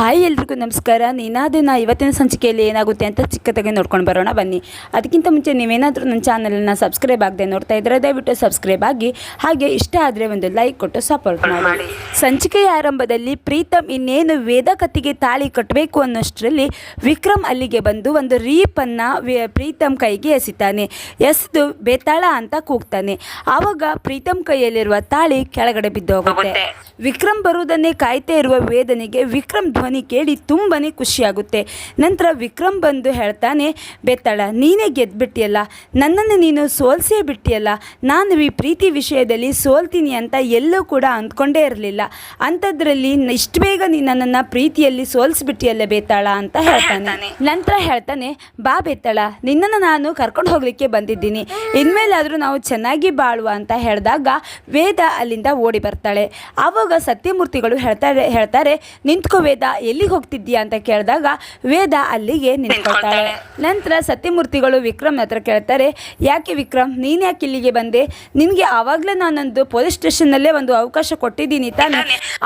Hi ಎಲ್ರಿಗೂ ನಮಸ್ಕಾರ. ನೀನಾದಿನ ಇವತ್ತಿನ ಸಂಚಿಕೆಯಲ್ಲಿ ಏನಾಗುತ್ತೆ ಅಂತ ಚಿಕ್ಕದಾಗಿ ನೋಡ್ಕೊಂಡು ಬರೋಣ ಬನ್ನಿ. ಅದಕ್ಕಿಂತ ಮುಂಚೆ ನೀವೇನಾದರೂ ನನ್ನ ಚಾನಲನ್ನು ಸಬ್ಸ್ಕ್ರೈಬ್ ಆಗದೆ ನೋಡ್ತಾ ಇದ್ರೆ ದಯವಿಟ್ಟು ಸಬ್ಸ್ಕ್ರೈಬ್ ಆಗಿ ಹಾಗೆ ಇಷ್ಟ ಆದರೆ ಒಂದು ಲೈಕ್ ಕೊಟ್ಟು ಸಪೋರ್ಟ್ ಮಾಡಿ. ಸಂಚಿಕೆಯ ಆರಂಭದಲ್ಲಿ ಪ್ರೀತಮ್ ಇನ್ನೇನು ವೇದ ಕತ್ತಿಗೆ ತಾಳಿ ಕಟ್ಟಬೇಕು ಅನ್ನೋಷ್ಟರಲ್ಲಿ ವಿಕ್ರಮ್ ಅಲ್ಲಿಗೆ ಬಂದು ಒಂದು ರೀಪನ್ನು ಪ್ರೀತಮ್ ಕೈಗೆ ಎಸಿತಾನೆ. ಎಸೆದು ಬೇತಾಳ ಅಂತ ಕೂಗ್ತಾನೆ. ಆವಾಗ ಪ್ರೀತಮ್ ಕೈಯಲ್ಲಿರುವ ತಾಳಿ ಕೆಳಗಡೆ ಬಿದ್ದೋಗುತ್ತೆ. ವಿಕ್ರಮ್ ಬರುವುದನ್ನೇ ಕಾಯ್ತಾ ಇರುವ ವೇದನೆಗೆ ವಿಕ್ರಮ್ ಧ್ವನಿ ಕೇಳಿ ತುಂಬಾ ಖುಷಿಯಾಗುತ್ತೆ. ನಂತರ ವಿಕ್ರಮ್ ಬಂದು ಹೇಳ್ತಾನೆ ಬೆತ್ತಳ ನೀನೇ ಗೆದ್ಬಿಟ್ಟಿಯಲ್ಲ, ನನ್ನನ್ನು ನೀನು ಸೋಲ್ಸೇ ಬಿಟ್ಟಿಯಲ್ಲ, ನಾನು ಈ ಪ್ರೀತಿ ವಿಷಯದಲ್ಲಿ ಸೋಲ್ತೀನಿ ಅಂತ ಎಲ್ಲೂ ಕೂಡ ಅಂದ್ಕೊಂಡೇ ಇರಲಿಲ್ಲ. ಅಂಥದ್ರಲ್ಲಿ ಇಷ್ಟು ಬೇಗ ನೀನು ನನ್ನನ್ನು ಪ್ರೀತಿಯಲ್ಲಿ ಸೋಲ್ಸಿಬಿಟ್ಟಿಯಲ್ಲ ಬೇತಾಳ? ಅಂತ ಹೇಳ್ತಾನೆ. ನಂತರ ಹೇಳ್ತಾನೆ, ಬಾ ಬೇತಾಳ, ನಿನ್ನನ್ನು ನಾನು ಕರ್ಕೊಂಡು ಹೋಗಲಿಕ್ಕೆ ಬಂದಿದ್ದೀನಿ. ಇನ್ಮೇಲಾದರೂ ನಾವು ಚೆನ್ನಾಗಿ ಬಾಳುವ, ಅಂತ ಹೇಳಿದಾಗ ವೇದ ಅಲ್ಲಿಂದ ಓಡಿ ಬರ್ತಾಳೆ. ಆವಾಗ ಸತ್ಯಮೂರ್ತಿಗಳು ಹೇಳ್ತಾರೆ ಹೇಳ್ತಾರೆ, ನಿಂತ್ಕೋ ವೇದ ಎಲ್ಲಿಗೆ ಹೋಗ್ತಿದ್ದೀಯಾ ಅಂತ ಕೇಳಿದಾಗ ವೇದ ಅಲ್ಲಿಗೆ ನಿಂತ್ಕೊಳ್ತಾಳೆ. ನಂತರ ಸತ್ಯಮೂರ್ತಿಗಳು ವಿಕ್ರಮ್ ಹತ್ರ ಕೇಳ್ತಾರೆ ಯಾಕೆ ವಿಕ್ರಮ್ ನೀನು ಯಾಕೆ ಇಲ್ಲಿಗೆ ಬಂದೆ? ನಿನಗೆ ಆವಾಗಲೇ ನಾನೊಂದು ಪೊಲೀಸ್ ಸ್ಟೇಷನ್ನಲ್ಲೇ ಒಂದು ಅವಕಾಶ ಕೊಟ್ಟಿದ್ದೀನಿ ತಾನೆ.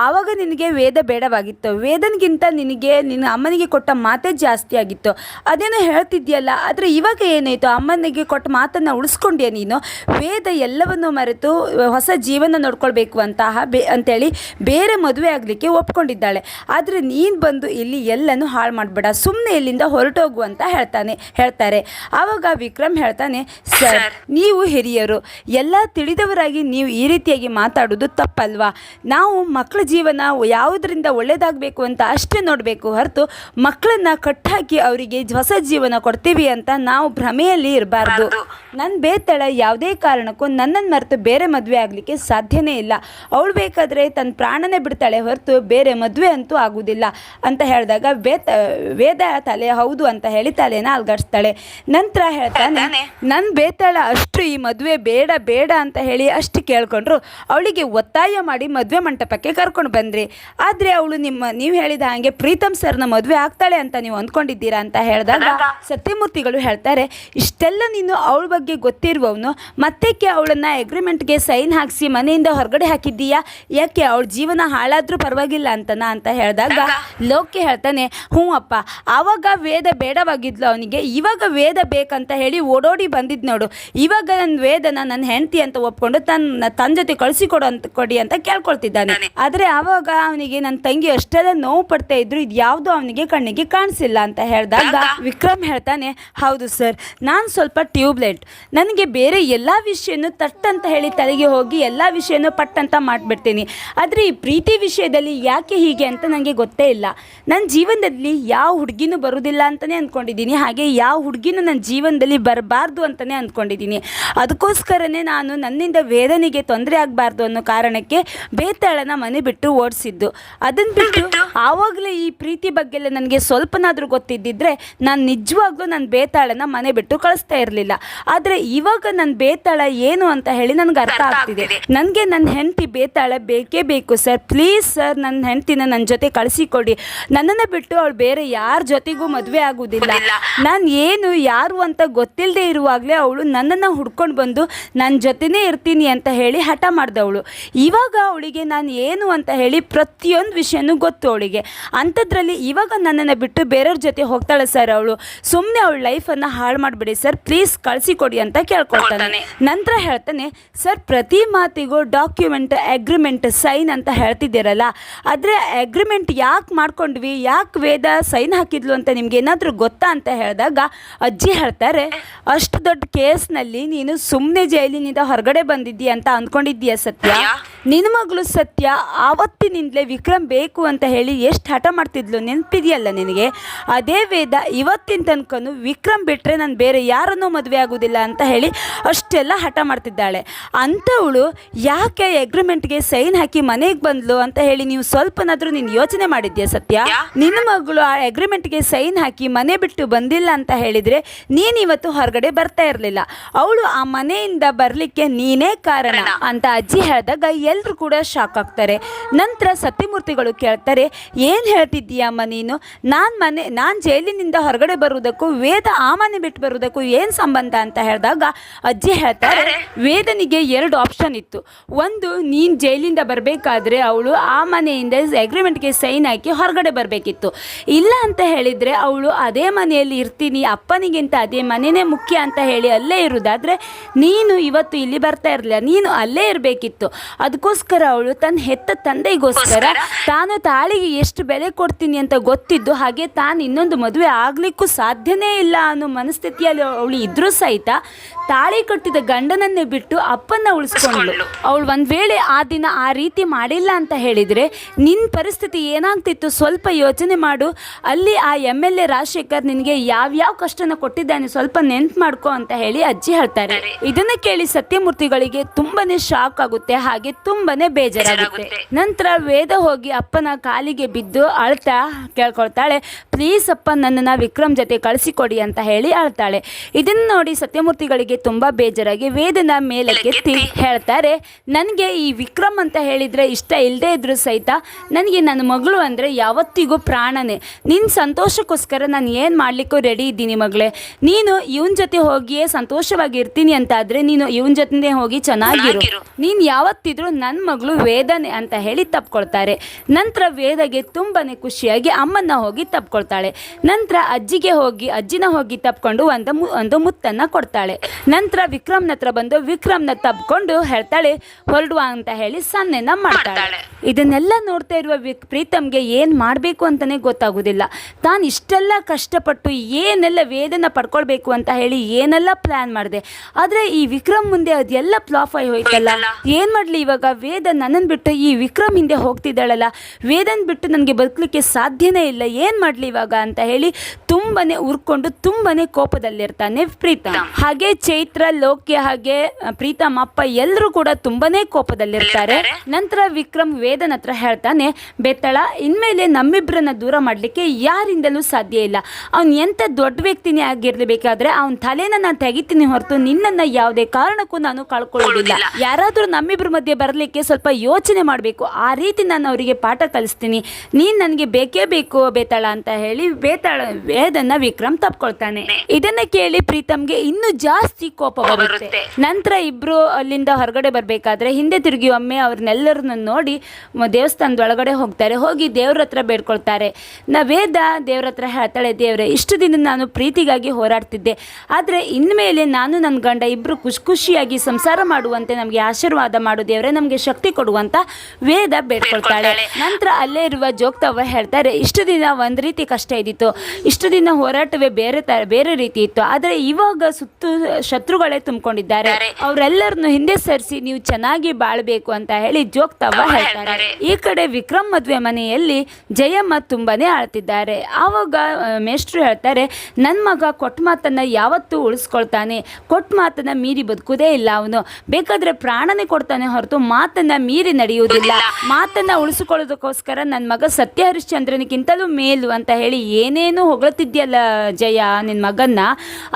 ಆವಾಗ ನಿನಗೆ ವೇದ ಬೇಡವಾಗಿತ್ತು. ವೇದನ್ಗಿಂತ ನಿನಗೆ ನಿನ್ನ ಅಮ್ಮನಿಗೆ ಕೊಟ್ಟ ಮಾತೇ ಜಾಸ್ತಿ ಆಗಿತ್ತು. ಅದೇನೋ ಹೇಳ್ತಿದ್ಯಲ್ಲ ಆದರೆ ಇವಾಗ ಏನಾಯಿತು? ಅಮ್ಮನಿಗೆ ಕೊಟ್ಟ ಮಾತನ್ನು ಉಳಿಸ್ಕೊಂಡ್ಯಾ ನೀನು? ವೇದ ಎಲ್ಲವನ್ನು ಮರೆತು ಹೊಸ ಜೀವನ ನೋಡ್ಕೊಳ್ಬೇಕು ಅಂತ ಬೇ ಅಂತೇಳಿ ಬೇರೆ ಮದುವೆ ಆಗಲಿಕ್ಕೆ ಒಪ್ಕೊಂಡಿದ್ದಾಳೆ. ಆದರೆ ನೀನು ಬಂದು ಇಲ್ಲಿ ಎಲ್ಲನೂ ಹಾಳು ಮಾಡಬೇಡ ಸುಮ್ಮನೆ ಇಲ್ಲಿಂದ ಹೊರಟೋಗು ಅಂತ ಹೇಳ್ತಾನೆ ಹೇಳ್ತಾರೆ. ಆವಾಗ ವಿಕ್ರಮ್ ಹೇಳ್ತಾನೆ ಸರ್ ನೀವು ಹಿರಿಯರು ಎಲ್ಲ ತಿಳಿದವರಾಗಿ ನೀವು ಈ ರೀತಿಯಾಗಿ ಮಾತಾಡೋದು ತಪ್ಪಲ್ವಾ? ನಾವು ಮಕ್ಕಳ ಜೀವನ ಯಾವುದರಿಂದ ಒಳ್ಳೆಯದಾಗಬೇಕು ಅಂತ ಅಷ್ಟೇ ನೋಡಬೇಕು ಹೊರತು ಮಕ್ಕಳನ್ನ ಕಟ್ಟಾಕಿ ಅವರಿಗೆ ಹೊಸ ಜೀವನ ಕೊಡ್ತೀವಿ ಅಂತ ನಾವು ಭ್ರಮೆಯಲ್ಲಿ ಇರಬಾರ್ದು. ನನ್ನ ಬೇತಳ ಯಾವುದೇ ಕಾರಣಕ್ಕೂ ನನ್ನನ್ನು ಮರೆತು ಬೇರೆ ಮದುವೆ ಆಗಲಿಕ್ಕೆ ಸಾಧ್ಯನೇ ಇಲ್ಲ. ಅವಳು ಬೇಕಾದರೆ ತನ್ನ ಪ್ರಾಣನೇ ಬಿಡ್ತಾಳೆ ಹೊರತು ಬೇರೆ ಮದುವೆ ಅಂತೂ ಆಗುವುದಿಲ್ಲ ಅಂತ ಹೇಳಿದಾಗ ವೇದ ವೇದ ತಲೆ ಹೌದು ಅಂತ ಹೇಳಿ ತಲೆನ ಅಲ್ಗಾಡಿಸ್ತಾಳೆ ನಂತರ ಹೇಳ್ತಾನೆ ನನ್ನ ಬೇತಾಳ ಅಷ್ಟು ಈ ಮದುವೆ ಬೇಡ ಬೇಡ ಅಂತ ಹೇಳಿ ಅಷ್ಟು ಕೇಳ್ಕೊಂಡ್ರು. ಅವಳಿಗೆ ಒತ್ತಾಯ ಮಾಡಿ ಮದುವೆ ಮಂಟಪಕ್ಕೆ ಕರ್ಕೊಂಡು ಬಂದ್ರಿ. ಆದರೆ ಅವಳು ನಿಮ್ಮ ನೀವು ಹೇಳಿದ ಹಾಗೆ ಪ್ರೀತಮ್ ಸರ್ನ ಮದುವೆ ಆಗ್ತಾಳೆ ಅಂತ ನೀವು ಅಂದ್ಕೊಂಡಿದ್ದೀರಾ ಅಂತ ಹೇಳಿದಾಗ ಸತ್ಯಮೂರ್ತಿಗಳು ಹೇಳ್ತಾರೆ ಇಷ್ಟೆಲ್ಲ ನೀನು ಅವಳ ಬಗ್ಗೆ ಗೊತ್ತಿರುವವನು ಮತ್ತೆಕ್ಕೆ ಅವಳನ್ನ ಅಗ್ರಿಮೆಂಟ್ಗೆ ಸೈನ್ ಹಾಕಿಸಿ ಮನೆಯಿಂದ ಹೊರಗಡೆ ಹಾಕಿದ್ದೀಯಾ? ಯಾಕೆ ಅವಳ ಜೀವನ ಹಾಳಾದ್ರೂ ಪರವಾಗಿಲ್ಲ ಅಂತನಾ? ಅಂತ ಹೇಳಿದಾಗ ಲೋಕಿ ಹೇಳ್ತಾನೆ ಹ್ಞೂ ಅಪ್ಪ ಆವಾಗ ವೇದ ಬೇಡವಾಗಿದ್ಲು ಅವನಿಗೆ ಇವಾಗ ವೇದ ಬೇಕಂತ ಹೇಳಿ ಓಡೋಡಿ ಬಂದಿದ್ ನೋಡು. ಇವಾಗ ನನ್ನ ವೇದನ ನನ್ನ ಹೆಂಡತಿ ಅಂತ ಒಪ್ಕೊಂಡು ತನ್ನ ತನ್ನ ಜೊತೆ ಕಳಿಸಿಕೊಡು ಅಂತ ಕೊಡಿ ಅಂತ ಕೇಳ್ಕೊಳ್ತಿದ್ದಾನೆ. ಆದ್ರೆ ಆವಾಗ ಅವನಿಗೆ ನನ್ನ ತಂಗಿ ಅಷ್ಟೆಲ್ಲ ನೋವು ಪಡ್ತಾ ಇದ್ರು ಇದು ಯಾವುದು ಅವನಿಗೆ ಕಣ್ಣಿಗೆ ಕಾಣಿಸಿಲ್ಲ ಅಂತ ಹೇಳಿದಾಗ ವಿಕ್ರಮ್ ಹೇಳ್ತಾನೆ ಹೌದು ಸರ್ ನಾನು ಸ್ವಲ್ಪ ಟ್ಯೂಬ್ಲೆಟ್. ನನಗೆ ಬೇರೆ ಎಲ್ಲ ವಿಷಯನೂ ತಟ್ ಅಂತ ಹೇಳಿ ತಲೆಗೆ ಹೋಗಿ ಎಲ್ಲ ವಿಷಯನೂ ಪಟ್ ಅಂತ ಮಾಡಿಬಿಡ್ತೀನಿ. ಆದರೆ ಈ ಪ್ರೀತಿ ವಿಷಯದಲ್ಲಿ ಯಾಕೆ ಹೀಗೆ ಅಂತ ನನಗೆ ಗೊತ್ತೇ ಇಲ್ಲ. ನನ್ನ ಜೀವನದಲ್ಲಿ ಯಾವ ಹುಡುಗಿನೂ ಬರೋದಿಲ್ಲ ಅಂತಲೇ ಅಂದ್ಕೊಂಡಿದ್ದೀನಿ ಹಾಗೆ ಯಾವ ಹುಡುಗಿನೂ ನನ್ನ ಜೀವನದಲ್ಲಿ ಬರಬಾರ್ದು ಅಂತಲೇ ಅಂದ್ಕೊಂಡಿದ್ದೀನಿ ಅದಕ್ಕೋಸ್ಕರನೇ ನಾನು ನನ್ನಿಂದ ವೇದನೆಗೆ ತೊಂದರೆ ಆಗಬಾರ್ದು ಅನ್ನೋ ಕಾರಣಕ್ಕೆ ಬೇತಾಳನ ಮನೆ ಬಿಟ್ಟು ಓಡಿಸಿದ್ದು. ಅದನ್ನು ಬಿಟ್ಟು ಆವಾಗಲೇ ಈ ಪ್ರೀತಿ ಬಗ್ಗೆ ಎಲ್ಲ ನನಗೆ ಸ್ವಲ್ಪನಾದರೂ ಗೊತ್ತಿದ್ದಿದ್ರೆ ನಾನು ನಿಜವಾಗ್ಲೂ ನನ್ನ ಬೇತಾಳನ ಮನೆ ಬಿಟ್ಟು ಕಳಿಸ್ತಾ ಇರಲಿಲ್ಲ. ಆದರೆ ಇವಾಗ ನನ್ನ ಬೇತಾಳ ಏನು ಅಂತ ಹೇಳಿ ನನಗೆ ಅರ್ಥ ಆಗ್ತಿದೆ. ನನಗೆ ನನ್ನ ಹೆಂಡತಿ ಬೇತಾಳ ಬೇಕೇ ಬೇಕು ಸರ್. ಪ್ಲೀಸ್ ಸರ್ ನನ್ನ ಹೆಂಡತಿನ ನನ್ನ ಜೊತೆ ಕಳಿಸಿಕೊಡಿ ನನ್ನನ್ನು ಬಿಟ್ಟು ಅವಳು ಬೇರೆ ಯಾರ ಜೊತೆಗೂ ಮದುವೆ ಆಗುವುದಿಲ್ಲ ನಾನು ಏನು ಯಾರು ಅಂತ ಗೊತ್ತಿಲ್ಲದೆ ಇರುವಾಗಲೇ ಅವಳು ನನ್ನನ್ನು ಹುಡ್ಕೊಂಡು ಬಂದು ನನ್ನ ಜೊತೆನೇ ಇರ್ತೀನಿ ಅಂತ ಹೇಳಿ ಹಠ ಮಾಡಿದವಳು. ಇವಾಗ ಅವಳಿಗೆ ನಾನು ಏನು ಅಂತ ಹೇಳಿ ಪ್ರತಿಯೊಂದು ವಿಷಯನೂ ಗೊತ್ತು ಅವಳಿಗೆ. ಅಂಥದ್ರಲ್ಲಿ ಇವಾಗ ನನ್ನನ್ನು ಬಿಟ್ಟು ಬೇರೆಯವ್ರ ಜೊತೆ ಹೋಗ್ತಾಳೆ ಸರ್ ಅವಳು. ಸುಮ್ಮನೆ ಅವಳ ಲೈಫನ್ನು ಹಾಳು ಮಾಡಿಬಿಡಿ ಸರ್ ಪ್ಲೀಸ್ ಕಳಿಸಿಕೊಡಿ ಅಂತ ಕೇಳ್ಕೊಳ್ತಾನೆ. ನಂತರ ಹೇಳ್ತಾನೆ ಸರ್ ಪ್ರತಿ ಮಾತಿಗೂ ಡಾಕ್ಯುಮೆಂಟ್ ಅಗ್ರಿಮೆಂಟ್ ಸೈನ್ ಅಂತ ಹೇಳ್ತಿದ್ದೀರಲ್ಲ. ಆದರೆ ಅಗ್ರಿಮೆಂಟ್ ಯಾಕೆ ಮಾಡ್ಕೊಂಡ್ವಿ? ಯಾಕೆ ವೇದ ಸೈನ್ ಹಾಕಿದ್ಲು ಅಂತ ನಿಮ್ಗೆ ಏನಾದರೂ ಗೊತ್ತಾ ಅಂತ ಹೇಳಿದಾಗ ಅಜ್ಜಿ ಹೇಳ್ತಾರೆ, ಅಷ್ಟು ದೊಡ್ಡ ಕೇಸ್ನಲ್ಲಿ ನೀನು ಸುಮ್ಮನೆ ಜೈಲಿನಿಂದ ಹೊರಗಡೆ ಬಂದಿದ್ದೀಯ ಅಂತ ಅಂದ್ಕೊಂಡಿದ್ದೀಯ ಸತ್ಯ? ನಿನ್ನ ಮಗಳು ಸತ್ಯ ಆವತ್ತಿನಿಂದಲೇ ವಿಕ್ರಮ್ ಬೇಕು ಅಂತ ಹೇಳಿ ಎಷ್ಟು ಹಠ ಮಾಡ್ತಿದ್ಲು ನೆನಪಿದೆಯಲ್ಲ ನಿನಗೆ? ಅದೇ ವೇದ ಇವತ್ತಿನ ತನಕನೂ ವಿಕ್ರಮ್ ಬಿಟ್ಟರೆ ನಾನು ಬೇರೆ ಯಾರನ್ನೂ ಮದುವೆ ಆಗೋದಿಲ್ಲ ಅಂತ ಹೇಳಿ ಅಷ್ಟೆಲ್ಲ ಹಠ ಮಾಡ್ತಿದ್ದಾಳೆ. ಅಂಥವಳು ಯಾಕೆ ಅಗ್ರಿಮೆಂಟ್ಗೆ ಸೈನ್ ಹಾಕಿ ಮನೆಗೆ ಬಂದ್ಲು ಅಂತ ಹೇಳಿ ನೀವು ಸ್ವಲ್ಪನಾದರೂ ನೀನು ಯೋಚನೆ ಮಾಡಿದ್ಯಾ ಸತ್ಯ? ನಿನ್ನ ಮಗಳು ಆ ಎಗ್ರಿಮೆಂಟ್ಗೆ ಸೈನ್ ಹಾಕಿ ಮನೆ ಬಿಟ್ಟು ಬಂದಿಲ್ಲ ಅಂತ ಹೇಳಿದರೆ ನೀನು ಇವತ್ತು ಹೊರಗಡೆ ಬರ್ತಾ ಇರಲಿಲ್ಲ. ಅವಳು ಆ ಮನೆಯಿಂದ ಬರಲಿಕ್ಕೆ ನೀನೇ ಕಾರಣ ಅಂತ ಅಜ್ಜಿ ಹೇಳಿದಾಗ ಎಲ್ಲರೂ ಕೂಡ ಶಾಕ್ ಆಗ್ತಾರೆ. ನಂತರ ಸತ್ಯಮೂರ್ತಿಗಳು ಕೇಳ್ತಾರೆ, ಏನು ಹೇಳ್ತಿದ್ದೀಯಮ್ಮ ನೀನು? ನಾನು ಮನೆ, ನಾನು ಜೈಲಿನಿಂದ ಹೊರಗಡೆ ಬರುವುದಕ್ಕೂ, ವೇದ ಆ ಮನೆ ಬಿಟ್ಟು ಬರುವುದಕ್ಕೂ ಏನು ಸಂಬಂಧ? ಅಂತ ಹೇಳಿದಾಗ ಅಜ್ಜಿ ಹೇಳ್ತಾರೆ, ವೇದನಿಗೆ ಎರಡು ಆಪ್ಷನ್ ಇತ್ತು. ಒಂದು, ನೀನು ಜೈಲಿಂದ ಬರಬೇಕಾದ್ರೆ ಅವಳು ಆ ಮನೆಯಿಂದ ಅಗ್ರಿಮೆಂಟ್ಗೆ ಸೈನ್ ಹಾಕಿ ಹೊರಗಡೆ ಬರಬೇಕಿತ್ತು. ಇಲ್ಲ ಅಂತ ಹೇಳಿದರೆ ಅವಳು ಅದೇ ಮನೆಯಲ್ಲಿ ಇರ್ತೀನಿ, ಅಪ್ಪನಿಗಿಂತ ಅದೇ ಮನೆಯೇ ಮುಖ್ಯ ಅಂತ ಹೇಳಿ ಅಲ್ಲೇ ಇರುವುದಾದರೆ, ನೀನು ಇವತ್ತು ಇಲ್ಲಿ ಬರ್ತಾ ಇರಲಿಲ್ಲ, ನೀನು ಅಲ್ಲೇ ಇರಬೇಕಿತ್ತು. ಅದಕ್ಕೋಸ್ಕರ ಅವಳು ತನ್ನ ಹೆತ್ತ ತಂದೆಗೋಸ್ಕರ ತಾನು ತಾಳಿಗೆ ಎಷ್ಟು ಬೆಲೆ ಕೊಡ್ತೀನಿ ಅಂತ ಗೊತ್ತಿದ್ದು ಹಾಗೆ ತಾನು ಇನ್ನೊಂದು ಮದುವೆ ಆಗ್ಲಿಕ್ಕೂ ಸಾಧ್ಯನೇ ಇಲ್ಲ ಅನ್ನೋ ಮನಸ್ಥಿತಿಯಲ್ಲಿ ಅವಳು ಇದ್ರೂ ಸಹಿತ ತಾಳಿ ಕಟ್ಟಿದ ಗಂಡನನ್ನೇ ಬಿಟ್ಟು ಅಪ್ಪನ್ನ ಉಳಿಸ್ಕೊಂಡ್ಳು ಅವಳು ಒಂದು ವೇಳೆ ಆ ದಿನ ಆ ರೀತಿ ಮಾಡಿಲ್ಲ ಅಂತ ಹೇಳಿದರೆ ನಿನ್ನ ಪರಿಸ್ಥಿತಿ ಏನಾಗ್ತಿತ್ತು ಸ್ವಲ್ಪ ಯೋಚನೆ ಮಾಡು. ಅಲ್ಲಿ ಆ ಎಂ ಎಲ್ ಎ ರಾಜಶೇಖರ್ ನಿನಗೆ ಯಾವ್ಯಾವ ಕಷ್ಟನ ಕೊಟ್ಟಿದ್ದಾನೆ ಸ್ವಲ್ಪ ನೆನ್ಪು ಮಾಡ್ಕೊ ಅಂತ ಹೇಳಿ ಅಜ್ಜಿ ಹೇಳ್ತಾರೆ. ಇದನ್ನ ಕೇಳಿ ಸತ್ಯಮೂರ್ತಿಗಳಿಗೆ ತುಂಬಾನೇ ಶಾಕ್ ಆಗುತ್ತೆ. ಹಾಗೆ ತುಂಬಾನೇ ಬೇಜಾರಾಗುತ್ತೆ. ನಂತರ ವೇದ ಹೋಗಿ ಅಪ್ಪನ ಕಾಲಿಗೆ ಬಿದ್ದು ಅಳ್ತಾ ಕೇಳ್ಕೊಳ್ತಾಳೆ ಪ್ಲೀಸ್ ಅಪ್ಪ ನನ್ನನ್ನು ವಿಕ್ರಮ್ ಜೊತೆ ಕಳಿಸಿಕೊಡಿ ಅಂತ ಹೇಳಿ ಅಳ್ತಾಳೆ. ಇದನ್ನ ನೋಡಿ ಸತ್ಯಮೂರ್ತಿಗಳಿಗೆ ತುಂಬಾ ಬೇಜಾರಾಗಿ ವೇದನ ಮೇಲಕ್ಕೆ ಹೇಳ್ತಾರೆ ನನಗೆ ಈ ವಿಕ್ರಮ್ ಅಂತ ಹೇಳಿದ್ರೆ ಇಷ್ಟ ಇಲ್ಲದೆ ಇದ್ರೂ ಸಹಿತ ನನಗೆ ನನ್ನ ಮಗಳು ಅಂದರೆ ಯಾವತ್ತಿಗೂ ಪ್ರಾಣನೇ. ನಿನ್ನ ಸಂತೋಷಕ್ಕೋಸ್ಕರ ನಾನು ಏನು ಮಾಡಲಿಕ್ಕೂ ರೆಡಿ ಇದ್ದೀನಿ ಮಗಳೇ. ನೀನು ಇವನ ಜೊತೆ ಹೋಗಿಯೇ ಸಂತೋಷವಾಗಿ ಇರ್ತೀನಿ ಅಂತ ಆದರೆ ನೀನು ಇವನ ಜೊತೆ ಹೋಗಿ ಚೆನ್ನಾಗಿರು. ನೀನು ಯಾವತ್ತಿದ್ರು ನನ್ನ ಮಗಳು ವೇದನೆ ಅಂತ ಹೇಳಿ ತಪ್ಕೊಳ್ತಾರೆ. ನಂತರ ವೇದಗೆ ತುಂಬಾ ಖುಷಿಯಾಗಿ ಅಮ್ಮನ ಹೋಗಿ ತಪ್ಕೊಳ್ತಾಳೆ. ನಂತರ ಅಜ್ಜಿಗೆ ಹೋಗಿ ಅಜ್ಜಿನ ಹೋಗಿ ತಪ್ಕೊಂಡು ಒಂದು ಮು- ಒಂದು ಮುತ್ತನ್ನ ಕೊಡ್ತಾಳೆ. ನಂತರ ವಿಕ್ರಮ್ನ ಹತ್ರ ಬಂದು ವಿಕ್ರಮ್ನ ತಪ್ಕೊಂಡು ಹೇಳ್ತಾಳೆ ಹೊರಡುವ ಅಂತ ಹೇಳಿ ಸನ್ನೆನ ಮಾಡ್ತಾಳೆ. ಇದನ್ನೆಲ್ಲ ನೋಡ್ತಾ ಇರುವ ವಿಕ್ ಪ್ರೀತಮ್ಗೆ ಏನು ಮಾಡಬೇಕು ಅಂತಲೇ ಗೊತ್ತಾಗೋದಿಲ್ಲ. ತಾನು ಇಷ್ಟೆಲ್ಲ ಕಷ್ಟಪಟ್ಟು ಏನೆಲ್ಲ ವೇದನ ಪಡ್ಕೊಳ್ಬೇಕು ಅಂತ ಹೇಳಿ ಏನೆಲ್ಲ ಪ್ಲ್ಯಾನ್ ಮಾಡಿದೆ. ಆದರೆ ಈ ವಿಕ್ರಮ್ ಮುಂದೆ ಅದೆಲ್ಲ ಫ್ಲಾಫ್ ಆಗಿ ಹೋಯ್ತಲ್ಲ. ಏನು ಮಾಡಲಿ ಇವಾಗ? ವೇದ ನನ್ನನ್ನು ಬಿಟ್ಟು ಈ ವಿಕ್ರಮ್ ಹಿಂದೆ ಹೋಗ್ತಿದ್ದಾಳಲ್ಲ? ವೇದನ್ ಬಿಟ್ಟು ನನಗೆ ಬದುಕಲಿಕ್ಕೆ ಸಾಧ್ಯನೇ ಇಲ್ಲ. ಏನು ಮಾಡಲಿ ಇವಾಗ ಅಂತ ಹೇಳಿ ತುಂಬಾನೇ ಉರ್ಕೊಂಡು ತುಂಬಾನೇ ಕೋಪದಲ್ಲಿರ್ತಾನೆ ಪ್ರೀತಮ್ ಹಾಗೆ ಚೈತ್ರ ಲೋಕ್ಯ ಹಾಗೆ ಪ್ರೀತಮ್ ಅಪ್ಪ ಎಲ್ಲರೂ ಕೂಡ ತುಂಬಾನೇ ಕೋಪದಲ್ಲಿರ್ತಾರೆ. ನಂತರ ವಿಕ್ರಮ್ ವೇದನ್ ಹತ್ರ ಹೇಳ್ತಾನೆ ಬೆತ್ತಳ ಇನ್ಮೇಲೆ ನಮ್ಮಿಬ್ಬರನ್ನ ದೂರ ಮಾಡಲಿಕ್ಕೆ ಯಾರಿಂದಲೂ ಸಾಧ್ಯ ಇಲ್ಲ. ಅವ್ನು ಎಂಥ ದೊಡ್ಡ ವ್ಯಕ್ತಿನೇ ಆಗಿರ್ಬೇಕಾದ್ರೆ ಅವನ ತಲೆನ ನಾನು ತೆಗಿತೀನಿ ಹೊರತು ನಿನ್ನನ್ನ ಯಾವುದೇ ಕಾರಣಕ್ಕೂ ನಾನು ಕಳ್ಕೊಳ್ಳೋದಿಲ್ಲ. ಯಾರಾದರೂ ನಮ್ಮಿಬ್ಬರ ಮಧ್ಯೆ ಬರಲಿಕ್ಕೆ ಸ್ವಲ್ಪ ಯೋಚನೆ ಮಾಡಬೇಕು. ಆ ರೀತಿ ನಾನು ಅವರಿಗೆ ಪಾಠ ಕಲಿಸ್ತೀನಿ. ನೀನ್ ನನಗೆ ಬೇಕೇ ಬೇಕು ಬೇತಾಳ ಅಂತ ಹೇಳಿ ಬೇತಾಳ ವೇದನ್ನ ವಿಕ್ರಮ್ ತಪ್ಕೊಳ್ತಾನೆ. ಇದನ್ನ ಕೇಳಿ ಪ್ರೀತಮ್ಗೆ ಇನ್ನು ಜಾಸ್ತಿ ಕೋಪ ಬರುತ್ತೆ. ನಂತರ ಇಬ್ರು ಅಲ್ಲಿಂದ ಹೊರಗಡೆ ಬರ್ಬೇಕಾದ್ರೆ ಹಿಂದೆ ತಿರುಗಿ ಒಮ್ಮೆ ಅವ್ರನ್ನೆಲ್ಲರನ್ನ ನೋಡಿ ದೇವಸ್ಥಾನದ ಒಳಗಡೆ ಹೋಗ್ತಾರೆ. ಹೋಗಿ ದೇವ್ರ ಹತ್ರ ಬೇಡ್ಕೊಳ್ತಾರೆ. ನಾ ವೇದ ದೇವ್ರ ಹತ್ರ ಹೇಳ್ತಾಳೆ ದೇವ್ರೆ ಇಷ್ಟು ದಿನ ನಾನು ಪ್ರೀತಿಗಾಗಿ ಹೋರಾಡ್ತಿದ್ದೆ. ಆದರೆ ಇನ್ಮೇಲೆ ನಾನು ನನ್ನ ಗಂಡ ಇಬ್ರು ಖುಷಿ ಖುಷಿಯಾಗಿ ಸಂಸಾರ ಮಾಡುವಂತೆ ನಮಗೆ ಆಶೀರ್ವಾದ ಮಾಡು ದೇವ್ರೆ ನಮಗೆ ಶಕ್ತಿ ಕೊಡುವಂತ ವೇದ ಬೇಡ್ಕೊಳ್ತಾಳೆ. ನಂತರ ಅಲ್ಲೇ ಇರುವ ಜೋಗ್ತವ್ವ ಹೇಳ್ತಾರೆ ಇಷ್ಟು ದಿನ ಒಂದು ರೀತಿ ಕಷ್ಟ ಇದ್ದಿತ್ತು. ಇಷ್ಟು ದಿನ ಹೋರಾಟವೇ ಬೇರೆ ತರ ಬೇರೆ ರೀತಿ ಇತ್ತು. ಆದರೆ ಇವಾಗ ಸುತ್ತು ಶತ್ರುಗಳೇ ತುಂಬಿಕೊಂಡಿದ್ದಾರೆ. ಅವರೆಲ್ಲರನ್ನು ಹಿಂದೆ ಸರಿಸಿ ನೀವು ಚೆನ್ನಾಗಿ ಬಾಳ್ಬೇಕು ಅಂತ ಹೇಳಿ ಜೋಗ್ತವ್ವ ಹೇಳ್ತಾರೆ. ಈ ಕಡೆ ವಿಕ್ರಮ್ ಮದುವೆ ಮನೆಯಲ್ಲಿ ಜಯಮ್ಮ ತುಂಬಾನೇ ಆಳ್ತಿದ್ದಾರೆ. ಆವಾಗ ಮೇಷ್ಟ್ರು ಹೇಳ್ತಾರೆ ನನ್ನ ಮಗ ಕೊಟ್ಟ ಮಾತನ್ನ ಯಾವತ್ತೂ ಉಳಿಸ್ಕೊಳ್ತಾನೆ. ಕೊಟ್ಟ ಮಾತನ್ನ ಮೀರಿ ಬದುಕುದೇ ಇಲ್ಲ ಅವನು. ಬೇಕಾದ್ರೆ ಪ್ರಾಣನೇ ಕೊಡ್ತಾನೆ ಹೊರತು ಮಾತನ್ನ ಮೀರಿ ನಡೆಯುವುದಿಲ್ಲ. ಮಾತನ್ನ ಉಳಿಸಿಕೊಳ್ಳೋದಕ್ಕೋಸ್ಕರ ನನ್ನ ಮಗ ಸತ್ಯ ಹರಿಶ್ಚಂದ್ರನಿಗಿಂತಲೂ ಮೇಲು ಅಂತ ಹೇಳಿ ಏನೇನು ಹೊಗಳ್ತಿದ್ಯಲ್ಲ ಜಯ ನಿನ್ನ ಮಗನ್ನ?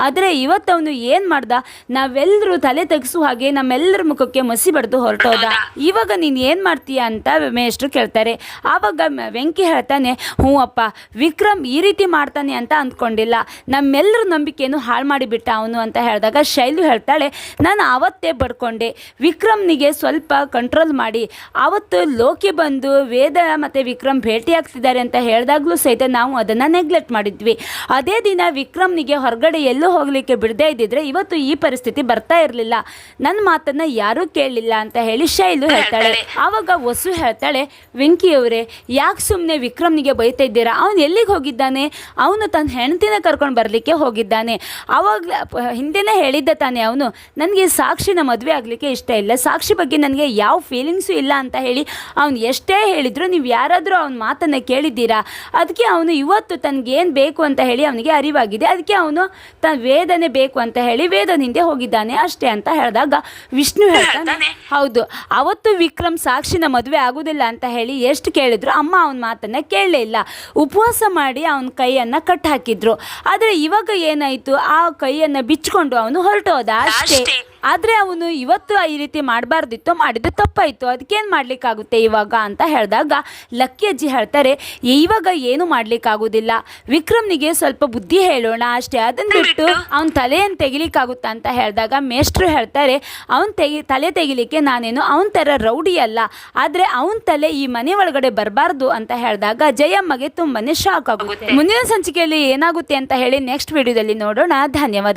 ಆದರೆ ಇವತ್ತು ಅವನು ಏನು ಮಾಡ್ದ? ನಾವೆಲ್ಲರೂ ತಲೆ ತೆಗೆಸು ಹಾಗೆ ನಮ್ಮೆಲ್ಲರ ಮುಖಕ್ಕೆ ಮಸಿ ಬಡ್ದು ಹೊರಟೋದ. ಇವಾಗ ನೀನು ಏನು ಮಾಡ್ತೀಯ ಅಂತ ಮೇಷ್ಟ್ರು ಕೇಳ್ತಾರೆ. ಆವಾಗ ವೆಂಕಿ ಹೇಳ್ತಾನೆ ಹ್ಞೂ ಅಪ್ಪ ವಿಕ್ರಮ್ ಈ ರೀತಿ ಮಾಡ್ತಾನೆ ಅಂತ ಅಂದ್ಕೊಂಡಿಲ್ಲ. ನಮ್ಮೆಲ್ಲರ ನಂಬಿಕೆಯನ್ನು ಹಾಳು ಮಾಡಿಬಿಟ್ಟ ಅವನು ಅಂತ ಹೇಳಿದಾಗ ಶೈಲು ಹೇಳ್ತಾಳೆ ನಾನು ಆವತ್ತೇ ಬಡ್ಕೊಂಡೆ. ವಿಕ್ರಮ್ನಿಗೆ ಸ್ವಲ್ಪ ಕಂಟ್ರೋಲ್ ಮಾಡಿ. ಆವತ್ತು ಲೋಕಿ ಬಂದು ವೇದ ಮತ್ತು ವಿಕ್ರಮ್ ಭೇಟಿ ಆಗ್ತಿದ್ದಾರೆ ಅಂತ ಹೇಳಿದಾಗಲೂ ಸಹಿತ ನಾವು ಅದನ್ನು ನೆಗ್ಲೆಕ್ಟ್ ಮಾಡಿದ್ವಿ. ಅದೇ ದಿನ ವಿಕ್ರಮ್ನಿಗೆ ಹೊರಗಡೆ ಎಲ್ಲೂ ಹೋಗಲಿಕ್ಕೆ ಬಿಡದೇ ಇದ್ದಿದ್ರೆ ಇವತ್ತು ಈ ಪರಿಸ್ಥಿತಿ ಬರ್ತಾ ಇರಲಿಲ್ಲ. ನನ್ನ ಮಾತನ್ನ ಯಾರೂ ಕೇಳಲಿಲ್ಲ ಅಂತ ಹೇಳಿ ಶೈಲು ಹೇಳ್ತಾಳೆ. ಆವಾಗ ವಸು ಹೇಳ್ತಾಳೆ ವೆಂಕಿಯವರೇ ಯಾಕೆ ಸುಮ್ಮನೆ ವಿಕ್ರಮ್ನಿಗೆ ಬೈತಾ ಇದ್ದೀರಾ? ಅವನು ಎಲ್ಲಿಗೆ ಹೋಗಿದ್ದಾನೆ? ಅವನು ತನ್ನ ಹೆಂಡತಿನ ಕರ್ಕೊಂಡು ಬರಲಿಕ್ಕೆ ಹೋಗಿದ್ದಾನೆ. ಆವಾಗ ಹಿಂದೆನೇ ಹೇಳಿದ್ದ ತಾನೆ ಅವನು ನನಗೆ ಸಾಕ್ಷಿನ ಮದುವೆ ಆಗಲಿಕ್ಕೆ ಇಷ್ಟ ಇಲ್ಲ. ಸಾಕ್ಷಿ ಬಗ್ಗೆ ನನಗೆ ಯಾವ ಫೀಲಿಂಗ್ಸು ಇಲ್ಲ ಅಂತ ಹೇಳಿ ಅವನು ಎಷ್ಟೇ ಹೇಳಿದ್ರು ನೀವು ಯಾರಾದರೂ ಅವನ ಮಾತನ್ನು ಕೇಳಿದ್ದೀರಾ? ಅದಕ್ಕೆ ಅವನು ಇವತ್ತು ತನಗೇನು ಬೇಕು ಅಂತ ಹೇಳಿ ಅವನಿಗೆ ಅರಿವಾಗಿದೆ. ಅದಕ್ಕೆ ಅವನು ತನ್ನ ವೇದನೆ ಬೇಕು ಅಂತ ಹೇಳಿ ವೇದನ ಹಿಂದೆ ಹೋಗಿದ್ದಾನೆ. ಅಷ್ಟೇ ಅಂತ ಹೇಳಿದಾಗ ವಿಷ್ಣು ಹೇಳ್ತಾನೆ ಹೌದು ಅವತ್ತು ವಿಕ್ರಮ್ ಸಾಕ್ಷಿನ ಮದುವೆ ಆಗೋದಿಲ್ಲ ಅಂತ ಹೇಳಿ ಎಷ್ಟು ಕೇಳಿದ್ರು ಅಮ್ಮ ಅವನ ಮಾತನ್ನ ಕೇಳಲೇ ಇಲ್ಲ. ಉಪವಾಸ ಮಾಡಿ ಅವನ ಕೈಯನ್ನ ಕಟ್ ಹಾಕಿದ್ರು ಆದರೆ ಇವಾಗ ಏನಾಯ್ತು? ಆ ಕೈಯನ್ನ ಬಿಚ್ಚಿಕೊಂಡು ಅವನು ಹೊರಟೋದ. ಅಷ್ಟೇ. ಆದರೆ ಅವನು ಇವತ್ತು ಈ ರೀತಿ ಮಾಡಬಾರ್ದಿತ್ತು ಮಾಡಿದ್ದು ತಪ್ಪಾಯಿತು. ಅದಕ್ಕೇನು ಮಾಡಲಿಕ್ಕಾಗುತ್ತೆ ಇವಾಗ ಅಂತ ಹೇಳಿದಾಗ ಲಕ್ಕಿ ಅಜ್ಜಿ ಹೇಳ್ತಾರೆ ಇವಾಗ ಏನು ಮಾಡಲಿಕ್ಕಾಗೋದಿಲ್ಲ. ವಿಕ್ರಮ್ನಿಗೆ ಸ್ವಲ್ಪ ಬುದ್ಧಿ ಹೇಳೋಣ ಅಷ್ಟೇ. ಅದನ್ನು ಬಿಟ್ಟು ಅವನ ತಲೆಯನ್ನು ತೆಗಿಲಿಕ್ಕಾಗುತ್ತಾ ಅಂತ ಹೇಳಿದಾಗ ಮೇಷ್ಟ್ರು ಹೇಳ್ತಾರೆ ಅವನ ತೆಗಿ ತಲೆ ತೆಗಿಲಿಕ್ಕೆ ನಾನೇನು ಅವನ ಥರ ರೌಡಿ ಅಲ್ಲ. ಆದರೆ ಅವನ ತಲೆ ಈ ಮನೆ ಒಳಗಡೆ ಬರಬಾರ್ದು ಅಂತ ಹೇಳಿದಾಗ ಜಯಮ್ಮಗೆ ತುಂಬಾ ಶಾಕ್ ಆಗುತ್ತೆ. ಮುಂದಿನ ಸಂಚಿಕೆಯಲ್ಲಿ ಏನಾಗುತ್ತೆ ಅಂತ ಹೇಳಿ ನೆಕ್ಸ್ಟ್ ವಿಡಿಯೋದಲ್ಲಿ ನೋಡೋಣ. ಧನ್ಯವಾದ